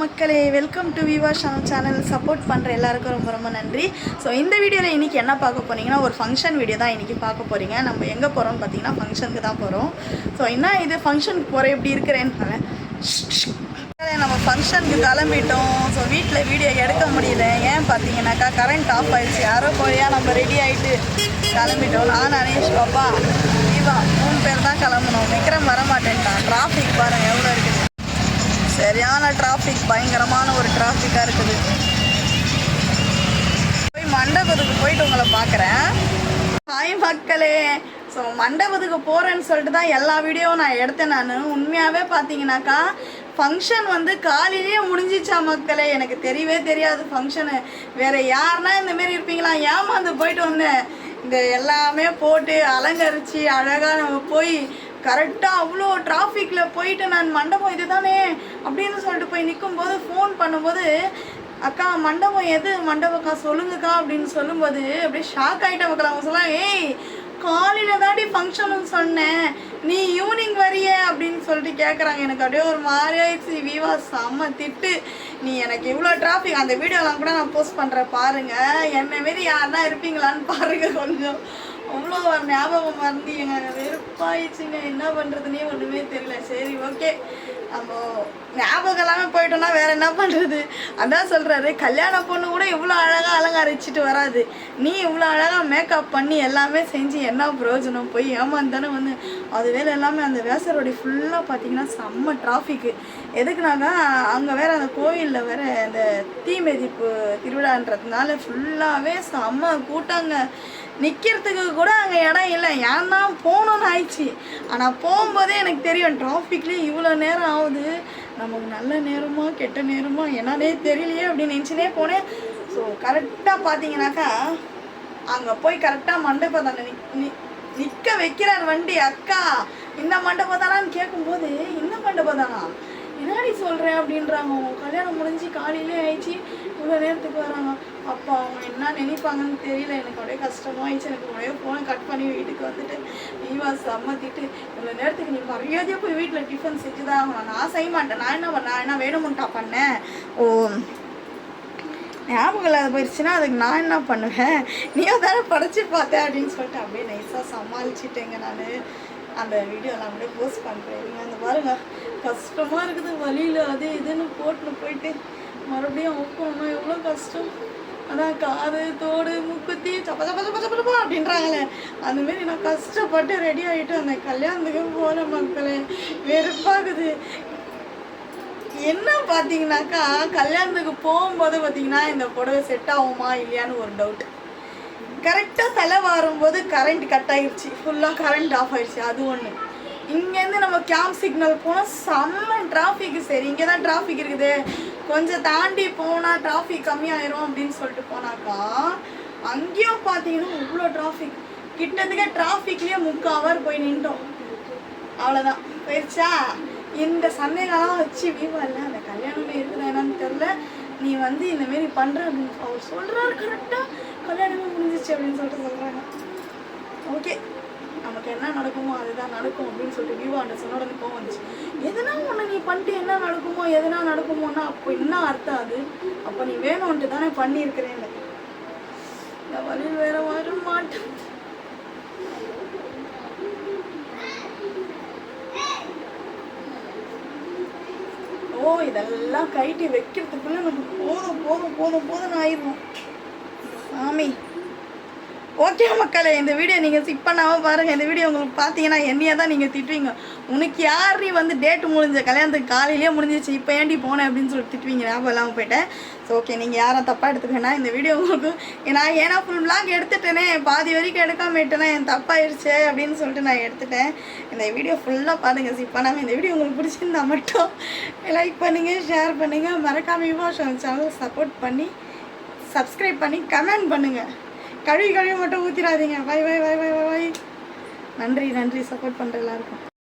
மக்களே welcome to Viva channel channel support பண்ணுற எல்லாருக்கும் ரொம்ப ரொம்ப நன்றி. ஸோ இந்த வீடியோவில் இன்றைக்கி என்ன பார்க்க போறீங்கன்னா ஒரு ஃபங்க்ஷன் வீடியோ தான் இன்றைக்கி பார்க்க போகிறீங்க நம்ம எங்கே போகிறோம்னு பார்த்தீங்கன்னா ஃபங்க்ஷனுக்கு தான் போகிறோம் ஸோ என்ன இது? ஃபங்க்ஷனுக்கு போகிற எப்படி இருக்கிறேன்னு நம்ம ஃபங்க்ஷனுக்கு கிளம்பிட்டோம். ஸோ வீட்டில் வீடியோ எடுக்க முடியல. ஏன் பார்த்தீங்கன்னாக்கா கரண்ட் ஆஃப் ஆயிடுச்சு. யாரோ போயா நம்ம ரெடி ஆகிட்டு கிளம்பிட்டோம். நான் அனீஷ் பாப்பா தீபா மூணு பேர் தான் கிளம்பணும். விக்ரம் வர மாட்டேன்ட்டான் டிராஃபிக் பாருங்கள் எவ்வளோ சரியான டிராஃபிக் பயங்கரமான ஒரு டிராஃபிக்காக இருக்குது. போய் மண்டபத்துக்கு போயிட்டு உங்களை பார்க்குறேன். ஹாய் மக்களே. ஸோ மண்டபத்துக்கு போகிறேன்னு சொல்லிட்டு தான் எல்லா வீடியோவும் நான் எடுத்தேன் நான். உண்மையாகவே பார்த்தீங்கன்னாக்கா ஃபங்க்ஷன் வந்து காலையிலேயே முடிஞ்சிச்சா மக்களே. எனக்கு தெரியவே தெரியாது ஃபங்க்ஷனு வேறு யாருன்னா இந்த மாதிரி இருப்பீங்களா? ஏமாந்து போயிட்டு வந்தேன். இந்த எல்லாமே போட்டு அலங்கரித்து அழகாக நம்ம போய் கரெக்டாக அவ்வளோ டிராஃபிக்கில் போயிட்டு நான் மண்டபம் இதுதானே அப்படின்னு சொல்லிட்டு போய் நிற்கும்போது ஃபோன் பண்ணும்போது அக்கா மண்டபம் எது? மண்டபக்கா சொல்லுங்கக்கா அப்படின்னு சொல்லும்போது அப்படியே ஷாக் ஆகிட்டேன் மக்கள். அவங்க சொல்லலாம் ஏய் காலையில் தாண்டி ஃபங்க்ஷனுன்னு சொன்னேன். நீ ஈவினிங் வரிய அப்படின்னு சொல்லிட்டு கேட்குறாங்க எனக்கு அப்படியே ஒரு மாதிரி ஆயிடுச்சு. விவா செம்ம திட்டு. நீ எனக்கு இவ்வளோ டிராஃபிக் அந்த வீடியோலாம் கூட நான் போஸ்ட் பண்ணுறேன் பாருங்கள் என்ன மாரி யாருன்னா இருப்பீங்களான்னு பாருங்கள் கொஞ்சம். அவ்வளோ ஞாபகம் மறந்து எங்க வெறுப்பாயிடுச்சுங்க. என்ன பண்ணுறதுனே ஒன்றுமே தெரியல. சரி ஓகே. நம்ம ஞாபகம் இல்லாமல் போயிட்டோம்னா வேற என்ன பண்ணுறது அதான் சொல்கிறாரு கல்யாண பொண்ணு கூட இவ்வளோ அழகாக அலங்கரிச்சிட்டு வராது. நீ இவ்வளோ அழகாக மேக்கப் பண்ணி எல்லாமே செஞ்சு என்ன பிரயோஜனம்? போய் ஏமாந்தானே வந்து. அது வேலை எல்லாமே அந்த வேசரோடைய ஃபுல்லாக பார்த்தீங்கன்னா செம்ம டிராஃபிக்கு எதுக்குனாக்கா அங்கே வேற அந்த கோவிலில் வேற அந்த தீ மிதிப்பு திருவிழான்றதுனால ஃபுல்லாகவே செம்ம கூட்டாங்க. நிற்கிறதுக்கு கூட அங்கே இடம் இல்லை. ஏன் தான் போகணும்னு ஆயிடுச்சு. ஆனால் போகும்போதே எனக்கு தெரியும் டிராஃபிக்லேயும் இவ்வளோ நேரம் ஆகுது. நமக்கு நல்ல நேரமா கெட்ட நேரமா என்னன்னே தெரியலையே அப்படின்னு நினச்சினே போனேன். ஸோ கரெக்டாக பார்த்தீங்கன்னாக்கா அங்கே போய் கரெக்டாக மண்டபம் தானே நிற்க வைக்கிறார் வண்டி அக்கா இந்த மண்டபம் தானான்னு கேட்கும்போது இந்த மண்டபம் தானா? எப்படி சொல்கிறேன் அப்படின்றாங்க. அவங்க கல்யாணம் முடிஞ்சு காலையிலே ஆயிடுச்சு இவ்வளோ நேரத்துக்கு வராங்க. அப்போ அவங்க என்ன நினைப்பாங்கன்னு தெரியல. எனக்கு அப்படியே கஷ்டமாயிடுச்சு. எனக்கு உடையே ஃபோனை கட் பண்ணி வீட்டுக்கு வந்துட்டு நீவா சம்மத்திட்டு இவ்வளோ நேரத்துக்கு நீ மரியாதையாக போய் வீட்டில் டிஃபன் செஞ்சு தான் ஆகணும். நான் செய்ய மாட்டேன். நான் என்ன பண்ண நான் என்ன வேணுமுன்ட்டா பண்ணேன்? ஓ ஞாபகம் இல்லாத போயிடுச்சுன்னா அதுக்கு நான் என்ன பண்ணுவேன்? நீயோ தானே படைச்சு பார்த்தேன் அப்படின்னு சொல்லிட்டு அப்படியே நைஸாக சமாளிச்சிட்டேங்க நான். அந்த வீடியோலாம் அப்படியே போஸ்ட் பண்ணுறேன் நீங்கள் அந்த பாருங்க கஷ்டமாக இருக்குது. வழியில் அது இதுன்னு போட்டுன்னு போயிட்டு மறுபடியும் அவுக்கணும்னா எவ்வளோ கஷ்டம். ஆனால் காது தோடு முக்குத்தி சப்ப சப்ப சப்ப சப்ப சப்பா அப்படின்றாங்களே. அந்தமாரி நான் கஷ்டப்பட்டு ரெடி ஆகிட்டு அந்த கல்யாணத்துக்கு போகிற மக்களே வெறுப்பாகுது. என்ன பார்த்தீங்கன்னாக்கா கல்யாணத்துக்கு போகும்போது பார்த்தீங்கன்னா இந்த புடவை செட் ஆகுமா இல்லையான்னு ஒரு டவுட் கரெக்டாக தலை வாரும்போது கரண்ட் கட் ஆயிடுச்சு ஃபுல்லாக கரண்ட் ஆஃப் ஆகிடுச்சி அது ஒன்று இங்கேருந்து நம்ம கேம்ப் சிக்னல் போனால் செம்ம டிராஃபிக் சரி. இங்கே தான் டிராஃபிக் இருக்குது. கொஞ்சம் தாண்டி போனால் டிராஃபிக் கம்மியாயிரும் அப்படின்னு சொல்லிட்டு போனாக்கா அங்கேயும் பார்த்தீங்கன்னா இவ்வளோ டிராஃபிக் கிட்டத்தட்ட டிராஃபிக்லேயே முக்கால் ஹவர் போய் நின்றோம் அவ்வளோதான் போயிடுச்சா இந்த சந்தேகம்லாம் வச்சு வீவா இல்லை அந்த கல்யாணமே இருக்குதா என்னன்னு தெரில நீ வந்து இந்த மாரி பண்ணுற அப்படின்னு அவர் சொல்கிறாரு கரெக்டாக கல்யாணமே முடிஞ்சிச்சு அப்படின்னு சொல்லிட்டு சொல்கிறாங்க ஓகே நமக்கு என்ன நடக்குமோ அதுதான் நடக்கும் அப்படின்னு சொல்லிட்டு விவோ அந்த சொன்ன உடனே கோவம் வந்துச்சு. எதனா ஒன்று நீ பண்ணிட்டு என்ன நடக்குமோ எதனா நடக்குமோன்னா அப்போ என்ன அர்த்தம் அது? அப்போ நீ வேணும்ன்ட்டு தானே பண்ணியிருக்கிறேன்னு. இந்த வழியில் வேற வர மாட்டேன். ஓ இதெல்லாம் கைட்டி வைக்கிறதுக்குள்ள நம்ம போதும் போதும் போதும் போதும் ஆயிடுவோம் சாமி. ஓகே மக்களே இந்த வீடியோ நீங்கள் ஸ்கிப் பண்ணாமல் பாருங்கள் இந்த வீடியோ உங்களுக்கு பார்த்தீங்கன்னா என்னையே தான் நீங்கள் திட்டுவீங்க. உனக்கு யார் வந்து டேட்டு முடிஞ்ச கல்யாணத்துக்கு காலையிலேயே முடிஞ்சிச்சு இப்போ ஏண்டி போனேன் அப்படின்னு சொல்லிட்டு திட்டுவீங்க ஞாபகம் இல்லாமல் போயிட்டேன். ஸோ ஓகே நீங்கள் யாரும் தப்பாக எடுத்துக்கேன்னா இந்த வீடியோ உங்களுக்கு நான் ஏன்னா ஃபுல் பிளாக் எடுத்துட்டேனே. பாதி வரைக்கும் எடுக்காம விட்டேனா என் தப்பாயிருச்சு அப்படின்னு சொல்லிட்டு நான் எடுத்துட்டேன். இந்த வீடியோ ஃபுல்லாக பாருங்கள் ஸ்கிப் பண்ணாமல் இந்த வீடியோ உங்களுக்கு பிடிச்சிருந்தா மட்டும் லைக் பண்ணுங்கள் ஷேர் பண்ணுங்கள் மறக்காமல் யுவா சேனல் சப்போர்ட் பண்ணி சப்ஸ்கிரைப் பண்ணி கமெண்ட் பண்ணுங்கள் கழுவி கழுவி மட்டும் ஊற்றிடாதீங்க bye bye bye bye bye நன்றி நன்றி. சப்போர்ட் பண்ணுற எல்லாருக்கும்